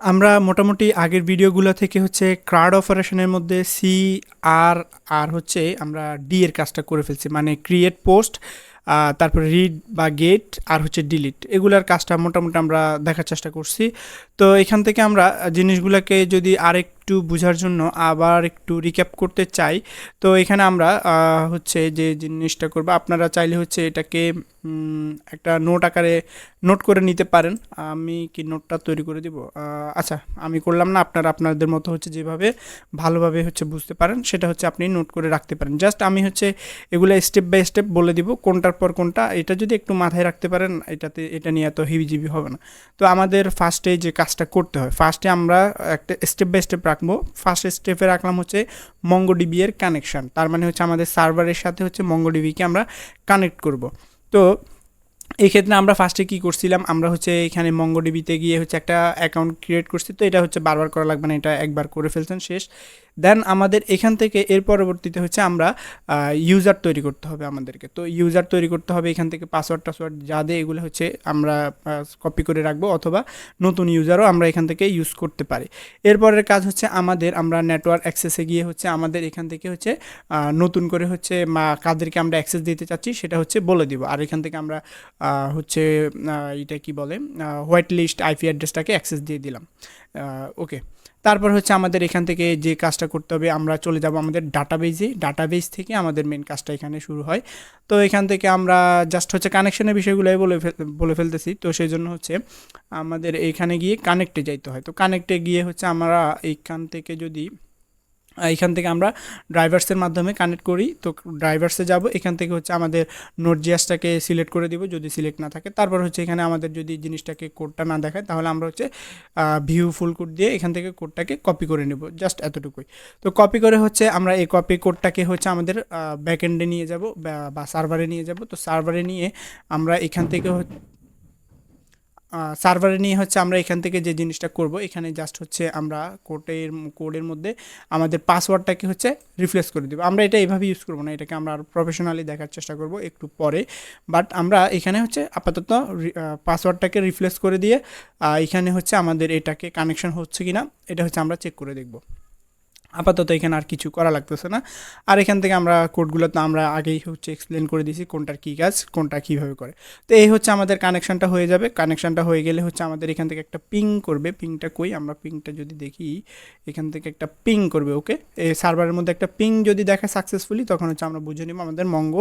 আমরা মোটামুটি আগের ভিডিওগুলো থেকে হচ্ছে ক্রাউড অপারেশনের মধ্যে সি আর আর হচ্ছে আমরা ডি এর কাজটা করে ফেলছি মানে ক্রিয়েট পোস্ট তারপরে রিড বা গেট আর হচ্ছে ডিলিট এগুলার কাজটা মোটামুটি আমরা দেখার চেষ্টা করছি। তো এখান থেকে আমরা জিনিসগুলোকে যদি আরেকটু বোঝার জন্য আবার একটু রিক্যাপ করতে চাই, তো এখানে আমরা হচ্ছে যে জিনিসটা করব, আপনারা চাইলে হচ্ছে এটাকে একটা নোট আকারে নোট করে নিতে পারেন। আমি কি নোটটা তৈরি করে দিব? আচ্ছা আমি করলাম না, আপনারা আপনাদের মতো হচ্ছে যেভাবে ভালোভাবে হচ্ছে বুঝতে পারেন, সেটা হচ্ছে আপনি নোট করে রাখতে পারেন। জাস্ট আমি হচ্ছে এগুলো স্টেপ বাই স্টেপ বলে দিব, কোনটার পর কোনটা, এটা যদি একটু মাথায় রাখতে পারেন, এটাতে, এটা নিয়ে এত হিবিজিবি হবে না। তো আমাদের ফার্স্টে যে কাজটা করতে হয় ফার্স্টে আমরা একটা স্টেপ বাই স্টেপ রাখব। ফার্স্ট স্টেপে রাখলাম হচ্ছে মঙ্গোডিবি এর কানেকশন তার মানে হচ্ছে আমাদের সার্ভারের সাথে হচ্ছে মঙ্গোডিবিকে আমরা কানেক্ট করব। তো এই ক্ষেত্রে আমরা ফার্স্টে কী করছিলাম, আমরা হচ্ছে এখানে মঙ্গোডিবিতে গিয়ে হচ্ছে একটা অ্যাকাউন্ট ক্রিয়েট করছি, তো এটা হচ্ছে বারবার করা লাগবে না, এটা একবার করে ফেলছেন, শেষ। দেন আমাদের এখান থেকে এর পরবর্তীতে হচ্ছে আমরা ইউজার তৈরি করতে হবে আমাদেরকে। তো ইউজার তৈরি করতে হবে এখান থেকে পাসওয়ার্ড টাসওয়ার্ড যা দেয় এগুলো হচ্ছে আমরা কপি করে রাখব অথবা নতুন ইউজারও আমরা এখান থেকে ইউজ করতে পারি। এরপরের কাজ হচ্ছে আমাদের আমরা নেটওয়ার্ক অ্যাক্সেসে গিয়ে হচ্ছে আমাদের এখান থেকে হচ্ছে নতুন করে হচ্ছে মা, কাদেরকে আমরা অ্যাক্সেস দিতে চাচ্ছি সেটা হচ্ছে বলে দিব। আর এখান থেকে আমরা হচ্ছে এটা কি বলে হোয়াইট লিস্ট আইপি অ্যাড্রেসটাকে অ্যাক্সেস দিয়ে দিলাম। ওকে তারপর হচ্ছে আমাদের এখান থেকে যে কাজটা করতে হবে, আমরা চলে যাব আমাদের ডাটাবেজে ডাটাবেজ থেকে আমাদের মেন কাজটা এখানে শুরু হয়। তো এখান থেকে আমরা জাস্ট হচ্ছে কানেকশনের বিষয়গুলোই বলে বলে ফেলতেছি। তো সেই জন্য হচ্ছে আমাদের এখানে গিয়ে কানেক্টে যাইতে হয়। তো কানেক্টে গিয়ে হচ্ছে আমরা এইখান থেকে যদি এইখান থেকে আমরা ড্রাইভার্সের মাধ্যমে কানেক্ট করি। তো ড্রাইভার্সে যাব, এখান থেকে হচ্ছে আমাদের নোট জিয়াসটাকে সিলেক্ট করে দিব, যদি সিলেক্ট না থাকে। তারপর হচ্ছে এখানে আমাদের যদি জিনিসটাকে কোডটা না দেখায়, তাহলে আমরা হচ্ছে ভিউ ফুল কোড দিয়ে এখান থেকে কোডটাকে কপি করে নেব জাস্ট এতটুকুই। তো কপি করে হচ্ছে আমরা এই কপি কোডটাকে হচ্ছে আমাদের ব্যাকএন্ডে নিয়ে যাব, বা সার্ভারে নিয়ে যাব। তো সার্ভারে নিয়ে আমরা এখান থেকে সার্ভারে নিয়ে হচ্ছে আমরা এখান থেকে যে জিনিসটা করব, এখানে জাস্ট হচ্ছে আমরা কোডের কোডের মধ্যে আমাদের পাসওয়ার্ডটাকে হচ্ছে রিফ্লেস করে দেবো। আমরা এটা এইভাবে ইউজ করব না, এটাকে আমরা আর প্রফেশনালি দেখার চেষ্টা করব একটু পরে। বাট আমরা এখানে হচ্ছে আপাতত পাসওয়ার্ডটাকে রিফ্লেস করে দিয়ে এখানে হচ্ছে আমাদের এটাকে কানেকশন হচ্ছে কি না এটা হচ্ছে আমরা চেক করে দেখব। আপাতত এখানে আর কিছু করা লাগতেছে না। আর এখান থেকে আমরা কোডগুলো তো আমরা আগেই হচ্ছে এক্সপ্লেন করে দিয়েছি কোনটার কী কাজ, কোনটা কীভাবে করে। তো এই হচ্ছে আমাদের কানেকশানটা হয়ে যাবে। কানেকশানটা হয়ে গেলে হচ্ছে আমাদের এখান থেকে একটা পিং করবে। পিংটা কই? আমরা পিংটা যদি দেখি, এখান থেকে একটা পিং করবে ওকে এই সার্ভারের মধ্যে একটা পিং যদি দেখে সাকসেসফুলি তখন হচ্ছে আমরা বুঝে নিব আমাদের মঙ্গ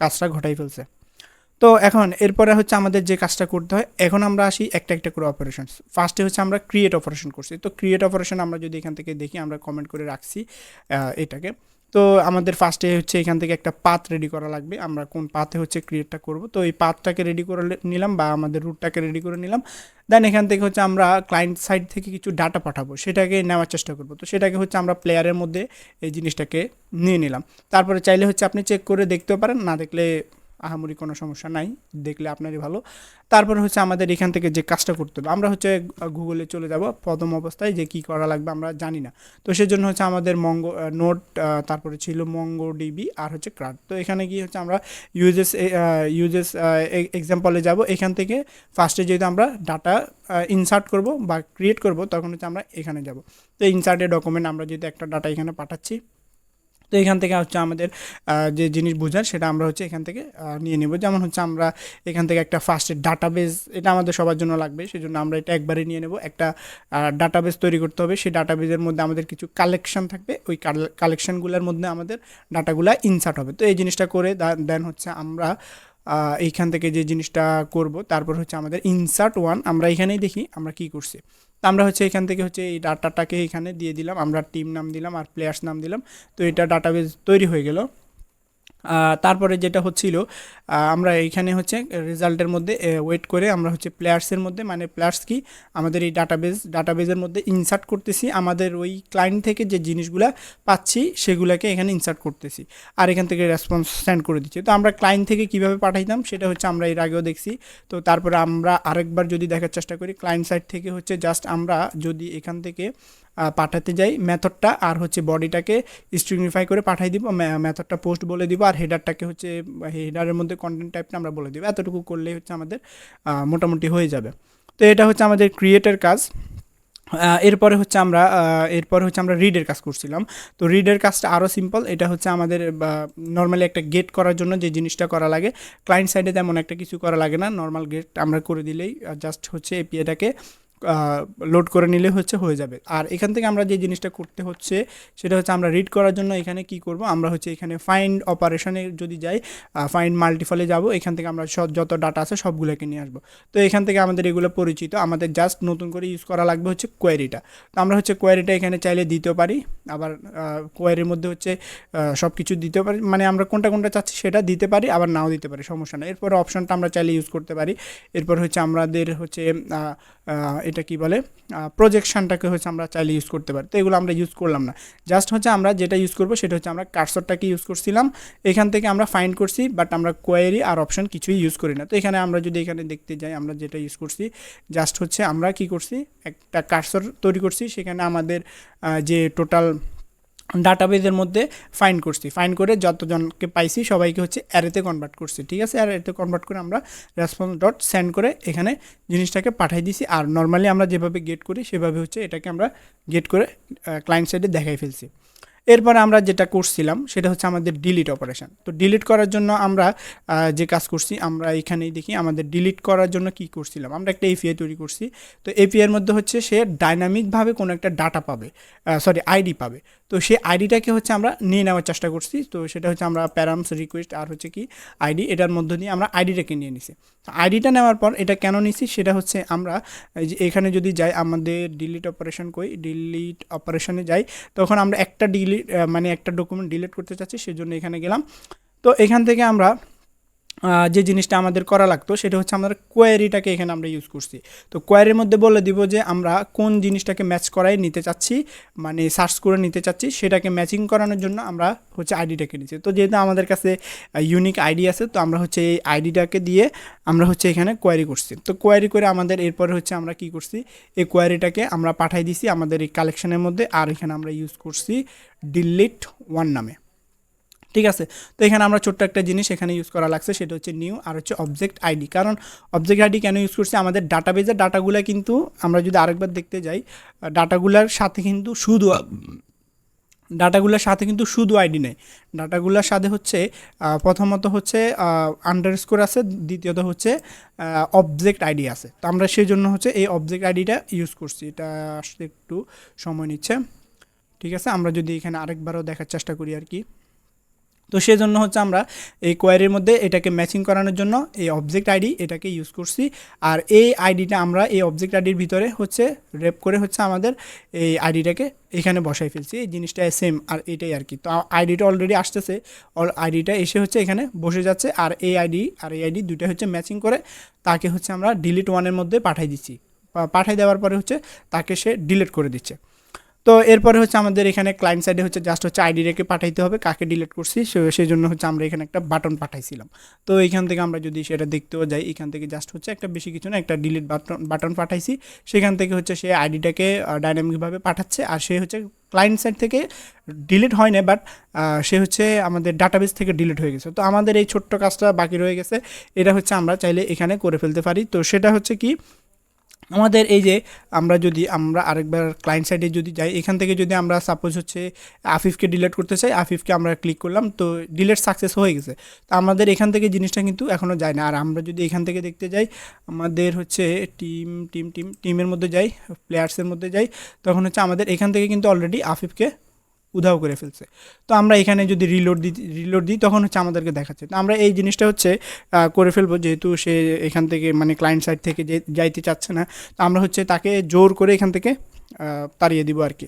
কাজটা ঘটাই ফেলছে। তো এখন এরপরে হচ্ছে আমাদের যে কাজটা করতে হয়, এখন আমরা আসি একটা একটা করে অপারেশন ফার্স্টে হচ্ছে আমরা ক্রিয়েট অপারেশন করছি। তো ক্রিয়েট অপারেশন আমরা যদি এখান থেকে দেখি, আমরা কমেন্ট করে রাখছি এটাকে। তো আমাদের ফার্স্টে হচ্ছে এখান থেকে একটা পাত রেডি করা লাগবে। আমরা কোন পাতে হচ্ছে ক্রিয়েটটা করব। তো এই পাথটাকে রেডি করে নিলাম বা আমাদের রুটটাকে রেডি করে নিলাম। দেন এখান থেকে হচ্ছে আমরা ক্লায়েন্ট সাইড থেকে কিছু ডাটা পাঠাবো। সেটাকে নেওয়ার চেষ্টা করব। তো সেটাকে হচ্ছে আমরা প্লেয়ারের মধ্যে এই জিনিসটাকে নিয়ে নিলাম। তারপরে চাইলে হচ্ছে আপনি চেক করে দেখতেও পারেন। না দেখলে আহামরি কোনো সমস্যা নাই, দেখলে আপনারই ভালো। তারপর হচ্ছে আমাদের এখান থেকে যে কাজটা করতে হবে, আমরা হচ্ছে গুগলে চলে যাব প্রথম অবস্থায় যে কি করা লাগবে আমরা জানি না। তো সেজন্য হচ্ছে আমাদের মঙ্গো নোট তারপরে ছিল মঙ্গো ডিবি আর হচ্ছে ক্রাড তো এখানে গিয়ে হচ্ছে আমরা ইউজেস ইউজেস এক্সাম্পলে যাব, এখান থেকে ফার্স্টে যেহেতু আমরা ডাটা ইনসার্ট করব বা ক্রিয়েট করব, তখন হচ্ছে আমরা এখানে যাব। তো ইনসার্টের ডকুমেন্ট আমরা যেহেতু একটা ডাটা এখানে পাঠাচ্ছি তো এখান থেকে হচ্ছে আমাদের যে জিনিস বোঝার সেটা আমরা হচ্ছে এখান থেকে নিয়ে নেব। যেমন হচ্ছে আমরা এখান থেকে একটা ফার্স্টের ডাটাবেস এটা আমাদের সবার জন্য লাগবে সেই জন্য আমরা এটা একবারে নিয়ে নেব। একটা ডাটাবেস তৈরি করতে হবে, সেই ডাটাবেসের মধ্যে আমাদের কিছু কালেকশন থাকবে, ওই কালেকশনগুলোর মধ্যে আমাদের ডাটাগুলো ইনসার্ট হবে। তো এই জিনিসটা করে দেন হচ্ছে আমরা এইখান থেকে যে জিনিসটা করব, তারপর হচ্ছে আমাদের ইনসার্ট ওয়ান আমরা এখানেই দেখি আমরা কি করছি। তো আমরা হচ্ছে এখান থেকে হচ্ছে এই ডাটাটাকে এখানে দিয়ে দিলাম, আমরা টিম নাম দিলাম আর প্লেয়ার্স নাম দিলাম। তো এটা ডাটাবেস তৈরি হয়ে গেল। তারপরে যেটা হচ্ছিল আমরা এইখানে হচ্ছে রেজাল্টের মধ্যে ওয়েট করে আমরা হচ্ছে প্লেয়ার্সের মধ্যে মানে প্লেয়ার্স কি, আমাদের এই ডাটাবেস ডাটাবেজের মধ্যে ইনসার্ট করতেছি। আমাদের ওই ক্লায়েন্ট থেকে যে জিনিসগুলা পাচ্ছি, সেগুলোকে এখানে ইনসার্ট করতেছি। আর এখান থেকে রেসপন্স সেন্ড করে দিচ্ছি। তো আমরা ক্লায়েন্ট থেকে কীভাবে পাঠাইতাম, সেটা হচ্ছে আমরা এর আগেও দেখছি। তো তারপরে আমরা আরেকবার যদি দেখার চেষ্টা করি ক্লায়েন্ট সাইড থেকে হচ্ছে জাস্ট আমরা যদি এখান থেকে পাঠাতে যাই। মেথডটা আর হচ্ছে বডিটাকে স্ট্রিংনিফাই করে পাঠাই দিব। মেথডটা পোস্ট বলে দিব। আর হেডারটাকে হচ্ছে, হেডারের মধ্যে কন্টেন্ট টাইপটা আমরা বলে দিব। এতটুকু করলেই হচ্ছে আমাদের মোটামুটি হয়ে যাবে। তো এটা হচ্ছে আমাদের ক্রিয়েটের কাজ। এরপরে হচ্ছে আমরা এরপরে হচ্ছে আমরা রিডের কাজ করছিলাম। তো রিডের কাজটা আরও সিম্পল এটা হচ্ছে আমাদের নর্মালি একটা গেট করার জন্য যে জিনিসটা করা লাগে। ক্লায়েন্ট সাইডে তেমন একটা কিছু করা লাগে না। নর্মাল গেট আমরা করে দিলেই জাস্ট হচ্ছে এপিএটাকে লোড করে নিলে হচ্ছে হয়ে যাবে। আর এখান থেকে আমরা যে জিনিসটা করতে হচ্ছে, সেটা হচ্ছে আমরা রিড করার জন্য এখানে কি করব? আমরা হচ্ছে এখানে ফাইন্ড অপারেশনে যদি যাই ফাইন্ড মাল্টিফলে যাব, এখান থেকে আমরা সব যত ডাটা আছে সবগুলোকে নিয়ে আসব। তো এখান থেকে আমাদের এগুলো পরিচিত। আমাদের জাস্ট নতুন করে ইউজ করা লাগবে হচ্ছে কোয়ারিটা তো আমরা হচ্ছে কোয়ারিটা এখানে চাইলে দিতেও পারি। আবার কোয়ারির মধ্যে হচ্ছে সব কিছু দিতে পারি। মানে আমরা কোনটা কোনটা চাচ্ছি সেটা দিতে পারি, আবার নাও দিতে পারি, সমস্যা নেই। এরপর অপশনটা আমরা চাইলে ইউজ করতে পারি। এরপর হচ্ছে আমাদের হচ্ছে এটা কি বলে? প্রজেকশনটাকে হচ্ছে আমরা চাইলে ইউজ করতে পারি। তো এগুলো আমরা ইউজ করলাম না। জাস্ট হচ্ছে আমরা যেটা ইউজ করব সেটা হচ্ছে আমরা কার্সরটাকে ইউজ করছিলাম। এখান থেকে আমরা ফাইন্ড করছি বাট আমরা কোয়ারি আর অপশন কিছুই ইউজ করি না। তো এখানে আমরা যদি এখানে দেখতে যাই, আমরা যেটা ইউজ করছি জাস্ট হচ্ছে আমরা কি করছি? একটা কার্সর তৈরি করছি। সেখানে আমাদের যে টোটাল ডাটাবেজের মধ্যে ফাইন করছি। ফাইন করে যতজনকে পাইছি সবাইকে হচ্ছে অ্যারেতে কনভার্ট করছি, ঠিক আছে? অ্যারেতে কনভার্ট করে আমরা রেসপন্স ডট সেন্ড করে এখানে জিনিসটাকে পাঠাই দিছি। আর নর্মালি আমরা যেভাবে গেট করি, সেভাবে হচ্ছে এটাকে আমরা গেট করে ক্লায়েন্ট সাইডে দেখাই ফেলছি। এরপরে আমরা যেটা করছিলাম, সেটা হচ্ছে আমাদের ডিলিট অপারেশন তো ডিলিট করার জন্য আমরা যে কাজ করছি, আমরা এখানেই দেখি আমাদের ডিলিট করার জন্য কি করছিলাম। আমরা একটা এপিআই তৈরি করছি। তো এপিআইয়ের মধ্যে হচ্ছে সে ডাইনামিকভাবে কোনো একটা ডাটা পাবে সরি আইডি পাবে। তো সেই আইডিটাকে হচ্ছে আমরা নিয়ে নেওয়ার চেষ্টা করছি। তো সেটা হচ্ছে আমরা প্যারামস রিকোয়েস্ট আর হচ্ছে কি আইডি এটার মধ্য দিয়ে আমরা আইডিটাকে নিয়ে নিছি। তো আইডিটা নেওয়ার পর এটা কেন নিছি? সেটা হচ্ছে আমরা এখানে যদি যাই আমাদের ডিলিট অপারেশন কই ডিলিট অপারেশনে যাই, তখন আমরা একটা ডিলিট মানে একটা ডকুমেন্ট ডিলিট করতে চাচ্ছি সেজন্য এখানে গেলাম। তো এখান থেকে আমরা যে জিনিসটা আমাদের করা লাগতো, সেটা হচ্ছে আমাদের কোয়ারিটাকে এখানে আমরা ইউজ করছি। তো কোয়ারির মধ্যে বলে দিব যে আমরা কোন জিনিসটাকে ম্যাচ করাই নিতে চাচ্ছি মানে সার্চ করে নিতে চাচ্ছি, সেটাকে ম্যাচিং করানোর জন্য আমরা হচ্ছে আইডিটাকে নিচ্ছি। তো যেহেতু আমাদের কাছে ইউনিক আইডি আছে, তো আমরা হচ্ছে এই আইডিটাকে দিয়ে আমরা হচ্ছে এখানে কোয়ারি করছি। তো কোয়ারি করে আমাদের এরপরে হচ্ছে আমরা কি করছি? এই কোয়ারিটাকে আমরা পাঠাই দিছি আমাদের এই কালেকশনের মধ্যে, আর এখানে আমরা ইউজ করছি ডিলিট ওয়ান নামে। ঠিক আছে? তো এখানে আমরা ছোট্ট একটা জিনিস এখানে ইউজ করা লাগছে, সেটা হচ্ছে নিউ আর হচ্ছে অবজেক্ট আইডি কারণ অবজেক্ট আইডি কেন ইউজ করছি? আমাদের ডাটাবেজের ডাটাগুলো কিন্তু আমরা যদি আরেকবার দেখতে যাই ডাটাগুলোর সাথে কিন্তু শুধু ডাটাগুলোর সাথে কিন্তু শুধু আইডি নেই। ডাটাগুলোর সাথে হচ্ছে প্রথমত হচ্ছে আন্ডার স্কোর আছে, দ্বিতীয়ত হচ্ছে অবজেক্ট আইডি আছে। তো আমরা সেই জন্য হচ্ছে এই অবজেক্ট আইডিটা ইউজ করছি। এটা আসতে একটু সময় নিচ্ছে। ঠিক আছে? আমরা যদি এখানে আরেকবারও দেখার চেষ্টা করি আর কি। তো সেজন্য হচ্ছে আমরা এই কোয়ারির মধ্যে এটাকে ম্যাচিং করানোর জন্য এই অবজেক্ট আইডি এটাকে ইউজ করছি। আর এই আইডিটা আমরা এই অবজেক্ট আইডির ভিতরে হচ্ছে রেপ করে হচ্ছে আমাদের এই আইডিটাকে এখানে বসাই ফেলছি। এই জিনিসটা সেম আর এটাই আর কি। তো আইডিটা অলরেডি আসতেছে। অল আইডিটা এসে হচ্ছে এখানে বসে যাচ্ছে। আর এই আইডি আর এই আইডি দুইটা হচ্ছে ম্যাচিং করে তাকে হচ্ছে আমরা ডিলিট ওয়ানের মধ্যে পাঠাই দিচ্ছি। পাঠাই দেওয়ার পরে হচ্ছে তাকে সে ডিলিট করে দিচ্ছে। তো এরপরে হচ্ছে আমাদের এখানে ক্লায়েন্ট সাইডে হচ্ছে জাস্ট হচ্ছে আইডি রেখে পাঠাইতে হবে, কাকে ডিলিট করছি সেই জন্য হচ্ছে আমরা এখানে একটা বাটন পাঠাইছিলাম। তো এখান থেকে আমরা যদি সেটা দেখতেও যাই, এখান থেকে জাস্ট হচ্ছে একটা বেশি কিছু না, একটা ডিলিট বাটন বাটন পাঠাইছি। সেখান থেকে হচ্ছে সে আইডিটাকে ডাইনামিকভাবে পাঠাচ্ছে, আর সে হচ্ছে ক্লায়েন্ট সাইড থেকে ডিলিট হয় না বাট সে হচ্ছে আমাদের ডাটাবেস থেকে ডিলিট হয়ে গেছে। তো আমাদের এই ছোট্ট কাজটা বাকি রয়ে গেছে। এটা হচ্ছে আমরা চাইলে এখানে করে ফেলতে পারি। তো সেটা হচ্ছে কি আমাদের এই যে আমরা যদি, আমরা আরেকবার ক্লায়েন্ট সাইডে যদি যাই, এখান থেকে যদি আমরা সাপোজ হচ্ছে আফিফকে ডিলেট করতে চাই, আফিফকে আমরা ক্লিক করলাম, তো ডিলেট সাকসেস হয়ে গেছে। তো আমাদের এখান থেকে জিনিসটা কিন্তু এখনও যায় না। আর আমরা যদি এখান থেকে দেখতে যাই, আমাদের হচ্ছে টিম টিম টিম টিমের মধ্যে যাই প্লেয়ার্সের মধ্যে যাই, তখন হচ্ছে আমাদের এখান থেকে কিন্তু অলরেডি আফিফকে উধাও করে ফেলছে। তো আমরা এখানে যদি রিলোড দিই রিলোড দিই, তখন হচ্ছে আমাদেরকে দেখাচ্ছে। তো আমরা এই জিনিসটা হচ্ছে করে ফেলব যেহেতু সে এখান থেকে মানে ক্লায়েন্ট সাইড থেকে যাইতে চাচ্ছে না। তো আমরা হচ্ছে তাকে জোর করে এখান থেকে তাড়িয়ে দিব আর কি।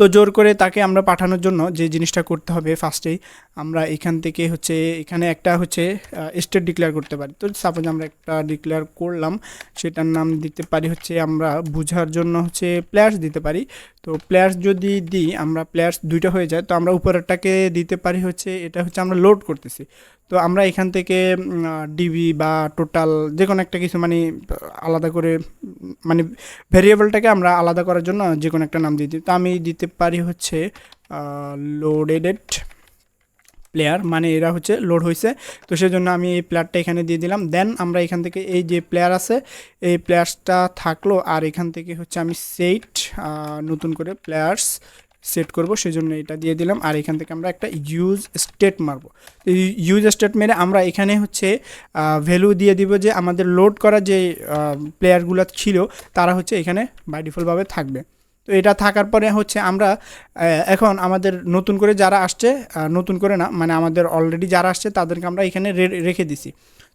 তো জোর করে তাকে আমরা পাঠানোর জন্য যে জিনিসটা করতে হবে ফার্স্টেই আমরা এখান থেকে হচ্ছে, এখানে একটা হচ্ছে স্টেট ডিক্লেয়ার করতে পারি। তো সাপোজ আমরা একটা ডিক্লেয়ার করলাম, সেটার নাম দিতে পারি হচ্ছে, আমরা বোঝার জন্য হচ্ছে প্লেয়ার্স দিতে পারি। তো প্লেয়ার্স যদি দিই, আমরা প্লেয়ার্স দুইটা হয়ে যায়, তো আমরা উপরেরটাকে দিতে পারি হচ্ছে, এটা হচ্ছে আমরা লোড করতেছি। তো আমরা এখান থেকে ডিবি বা টোটাল যে কোনো একটা কিছু মানে আলাদা করে মানে ভেরিয়েবলটাকে আমরা আলাদা করার জন্য যে কোনো একটা নাম দিয়ে দিই। তো আমি দিতে পারি হচ্ছে লোডেড প্লেয়ার মানে এরা হচ্ছে লোড হয়েছে তো সেজন্য আমি এই প্লেয়ারটা এখানে দিয়ে দিলাম। দেন আমরা এখান থেকে এই যে প্লেয়ার আছে, এই প্লেয়ার্সটা থাকল আর এখান থেকে হচ্ছে আমি সেট নতুন করে প্লেয়ার্স সেট করব, সেজন্য এটা দিয়ে দিলাম। আর এখান থেকে আমরা একটা ইউজ স্টেট মারবো। ইউজ স্টেট মেরে আমরা এখানে হচ্ছে ভ্যালু দিয়ে দিব যে আমাদের লোড করা যে প্লেয়ারগুলো ছিল, তারা হচ্ছে এখানে বাই থাকবে। তো এটা থাকার পরে হচ্ছে আমরা এখন আমাদের নতুন করে যারা আসছে নতুন করে না মানে আমাদের অলরেডি যারা আসছে তাদেরকে আমরা এখানে রেখে দিছি।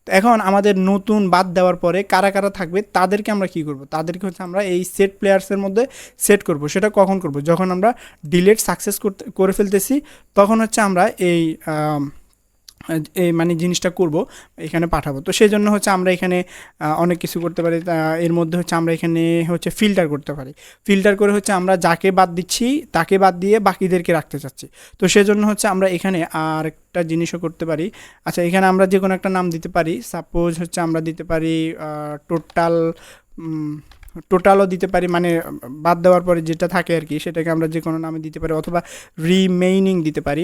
তো এখন আমাদের নতুন বাদ দেওয়ার পরে কারা কারা থাকবে তাদেরকে আমরা কি করব? তাদেরকে হচ্ছে আমরা এই সেট প্লেয়ার্সের মধ্যে সেট করব। সেটা কখন করব? যখন আমরা ডিলেট সাকসেস করতে করে ফেলতেছি তখন হচ্ছে আমরা এই আম, এই মানে জিনিসটা করব, এখানে পাঠাবো। তো সেই জন্য হচ্ছে আমরা এখানে অনেক কিছু করতে পারি। এর মধ্যে হচ্ছে আমরা এখানে হচ্ছে ফিল্টার করতে পারি। ফিল্টার করে হচ্ছে আমরা যাকে বাদ দিচ্ছি, তাকে বাদ দিয়ে বাকিদেরকে রাখতে চাচ্ছি। তো সেজন্য হচ্ছে আমরা এখানে আর একটা জিনিসও করতে পারি। আচ্ছা এখানে আমরা যে কোনো একটা নাম দিতে পারি। সাপোজ হচ্ছে আমরা দিতে পারি টোটাল টোটালও দিতে পারি। মানে বাদ দেওয়ার পরে যেটা থাকে আর কি, সেটাকে আমরা যে কোনো নামে দিতে পারি। অথবা রিমেইনিং দিতে পারি।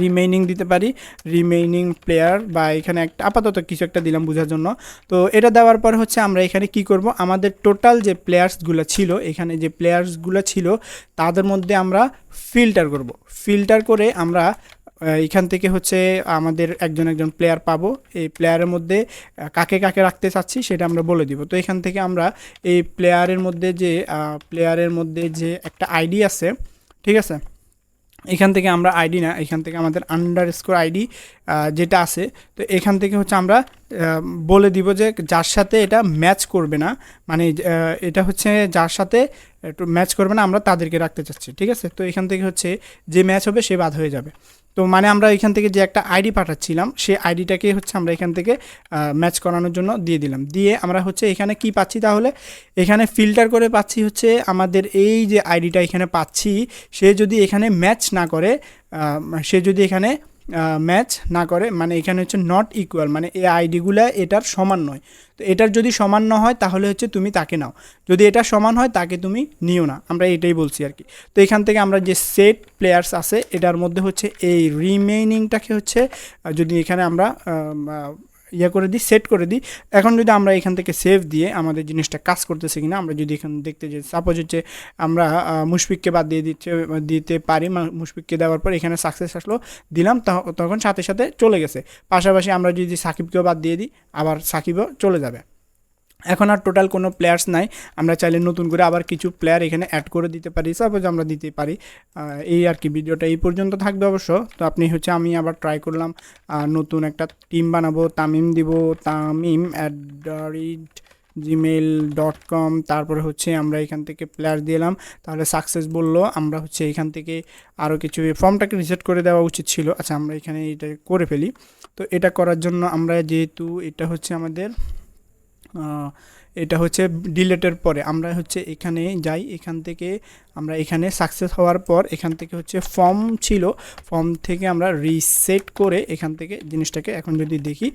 রিমেইনিং দিতে পারি। রিমেইনিং প্লেয়ার বা এখানে একটা আপাতত কিছু একটা দিলাম বোঝার জন্য। তো এটা দেওয়ার পর হচ্ছে আমরা এখানে কি করব? আমাদের টোটাল যে প্লেয়ার্সগুলো ছিল, এখানে যে প্লেয়ার্সগুলো ছিল, তাদের মধ্যে আমরা ফিল্টার করব। ফিল্টার করে আমরা এখান থেকে হচ্ছে আমাদের একজন একজন প্লেয়ার পাবো। এই প্লেয়ারের মধ্যে কাকে কাকে রাখতে চাচ্ছি সেটা আমরা বলে দিব। তো এখান থেকে আমরা এই প্লেয়ারের মধ্যে যে প্লেয়ারের মধ্যে যে একটা আইডি আছে, ঠিক আছে? এখান থেকে আমরা আইডি না, এখান থেকে আমাদের আন্ডার স্কোর আইডি যেটা আছে, তো এখান থেকে হচ্ছে আমরা বলে দিব যে যার সাথে এটা ম্যাচ করবে না। মানে এটা হচ্ছে যার সাথে একটু ম্যাচ করবে না, আমরা তাদেরকে রাখতে চাচ্ছি, ঠিক আছে? তো এখান থেকে হচ্ছে যে ম্যাচ হবে সে বাদ হয়ে যাবে। তো মানে আমরা এখান থেকে যে একটা আইডি পাঠাচ্ছিলাম সেই আইডিটাকে হচ্ছে আমরা এখান থেকে ম্যাচ করানোর জন্য দিয়ে দিলাম। দিয়ে আমরা হচ্ছে এখানে কি পাচ্ছি তাহলে? এখানে ফিল্টার করে পাচ্ছি হচ্ছে আমাদের এই যে আইডিটা এখানে পাচ্ছি, সে যদি এখানে ম্যাচ না করে সে যদি এখানে ম্যাচ না করে মানে এখানে হচ্ছে নট ইকুয়াল মানে এই আইডিগুলো এটার সমান নয়। তো এটার যদি সমান না হয়, তাহলে হচ্ছে তুমি তাকে নাও। যদি এটা সমান হয়, তাকে তুমি নিও না। আমরা এটাই বলছি আর কি। তো এখান থেকে আমরা যে সেট প্লেয়ার্স আছে, এটার মধ্যে হচ্ছে এই রিমেইনিংটাকে হচ্ছে যদি এখানে আমরা ইয়ে করে দিই সেট করে দিই। এখন যদি আমরা এখান থেকে সেভ দিয়ে আমাদের জিনিসটা কাজ করতেছে কিনা, আমরা যদি এখানে দেখতে যে সাপোজ হচ্ছে আমরা মুশফিককে বাদ দিয়ে দিচ্ছে, দিতে পারি মুশফিককে দেওয়ার পর এখানে সাকসেস আসলো, দিলাম তখন সাথে সাথে চলে গেছে। পাশাপাশি আমরা যদি সাকিবকেও বাদ দিয়ে দিই, আবার সাকিবও চলে যাবে। এখন আর টোটাল কোনো প্লেয়ার্স নাই। আমরা চাইলে নতুন করে আবার কিছু প্লেয়ার এখানে অ্যাড করে দিতে পারি। সাপোজ আমরা দিতে পারি এই আর কি ভিডিওটা এই পর্যন্ত থাকবে অবশ্য। তো আপনি হচ্ছে আমি আবার ট্রাই করলাম নতুন একটা টিম বানাবো। তামিম দিব, Tamim at the Gmail dot com তারপরে হচ্ছে আমরা এখান থেকে প্লেয়ার দিলাম তাহলে সাকসেস বলল, আমরা হচ্ছে এখান থেকে আরও কিছু ফর্মটাকে রিসেট করে দেওয়া উচিত ছিল। আচ্ছা আমরা এখানে এটা করে ফেলি। তো এটা করার জন্য আমরা যেহেতু এটা হচ্ছে আমাদের এটা হচ্ছে ডিলেটের পরে। আমরা হচ্ছে এখানে যাই, এখান থেকে আমরা এখানে সাকসেস হওয়ার পর এখান থেকে হচ্ছে ফর্ম ছিল। ফর্ম থেকে আমরা রিসেট করে এখান থেকে জিনিসটাকে এখন যদি দেখি,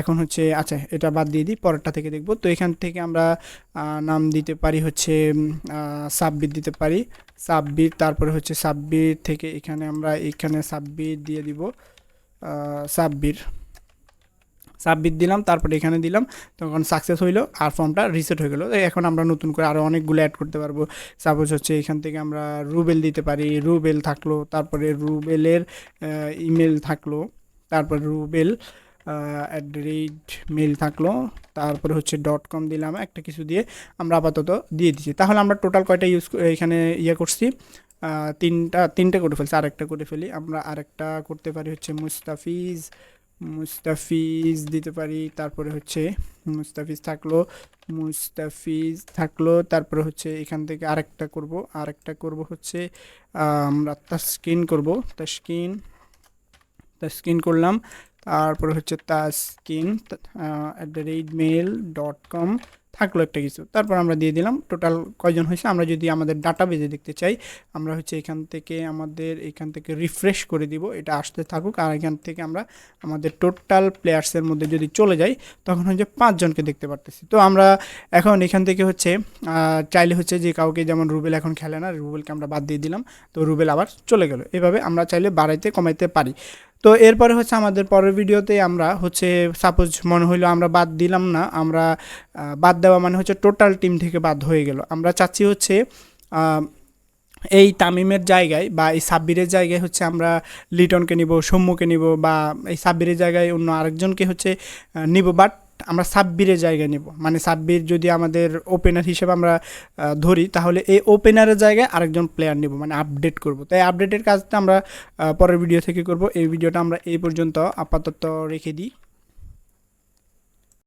এখন হচ্ছে আচ্ছা এটা বাদ দিয়ে দিই, পরেরটা থেকে দেখব। তো এখান থেকে আমরা নাম দিতে পারি হচ্ছে সাববিট দিতে পারি। সাববিট তারপরে হচ্ছে সাববিট থেকে এখানে আমরা এখানে সাববিট দিয়ে দিব। সাববিট সাবমিট দিলাম, তারপরে এখানে দিলাম, তখন সাকসেস হইল আর ফর্মটা রিসেট হয়ে গেলো। এখন আমরা নতুন করে আরও অনেকগুলো অ্যাড করতে পারব। সাপোজ হচ্ছে এখান থেকে আমরা রুবেল দিতে পারি রুবেল থাকল, তারপরে রুবেলের ইমেল থাকল, তারপরে Rubel at the rate mail থাকল, তারপরে হচ্ছে ডট কম দিলাম, একটা কিছু দিয়ে আমরা আপাতত দিয়ে দিচ্ছি তাহলে আমরা টোটাল কয়টা ইউজ এখানে ইয়ে করছি? তিনটা, তিনটে করে ফেলছি, আরেকটা করে ফেলি। আমরা আরেকটা করতে পারি হচ্ছে মুস্তাফিজ মুস্তাফিজ দিতে পারি, তারপরে হচ্ছে মুস্তাফিজ থাকল মুস্তাফিজ থাকল, তারপরে হচ্ছে এখান থেকে আরেকটা করব আরেকটা করব হচ্ছে, আমরা তাস্কিন করব, তাস্কিন তাস্কিন করলাম, তারপরে হচ্ছে Taskin at the rate mail dot com থাকল একটা কিছু। তারপর আমরা দিয়ে দিলাম টোটাল কয়জন হয়েছে, আমরা যদি আমাদের ডাটা বেজে দেখতে চাই, আমরা হচ্ছে এখান থেকে আমাদের, এখান থেকে রিফ্রেশ করে দিব, এটা আসতে থাকুক, আর এখান থেকে আমরা আমাদের টোটাল প্লেয়ার্সের মধ্যে যদি চলে যাই, তখন হচ্ছে পাঁচজনকে দেখতে পারতেছি। তো আমরা এখন এখান থেকে হচ্ছে চাইলে হচ্ছে যে কাউকে, যেমন রুবেল এখন খেলে না, রুবেলকে আমরা বাদ দিয়ে দিলাম, তো রুবেল আবার চলে গেল। এভাবে আমরা চাইলে বাড়াইতে, কমাইতে পারি। তো এরপরে হচ্ছে আমাদের পরের ভিডিওতে আমরা হচ্ছে সাপোজ মনে হইল আমরা বাদ দিলাম না, আমরা বাদ দেওয়া মানে হচ্ছে টোটাল টিম থেকে বাদ হয়ে গেল। আমরা চাচ্ছি হচ্ছে এই তামিমের জায়গায় বা এই সাব্বিরের জায়গায় হচ্ছে আমরা লিটনকে নিব, সৌম্যকে নিব বা এই সাব্বিরের জায়গায় অন্য আরেকজনকে হচ্ছে নিব। বাট আমরা সাব্বিরের জায়গায় নিব। মানে সাব্বির যদি আমাদের ওপেনার হিসেবে আমরা ধরি, তাহলে এই ওপেনারের জায়গায় আরেকজন প্লেয়ার নিব। মানে আপডেট করব। তাই আপডেটের কাজটা আমরা পরের ভিডিও থেকে করব। এই ভিডিওটা আমরা এই পর্যন্ত আপাতত রেখে দিই।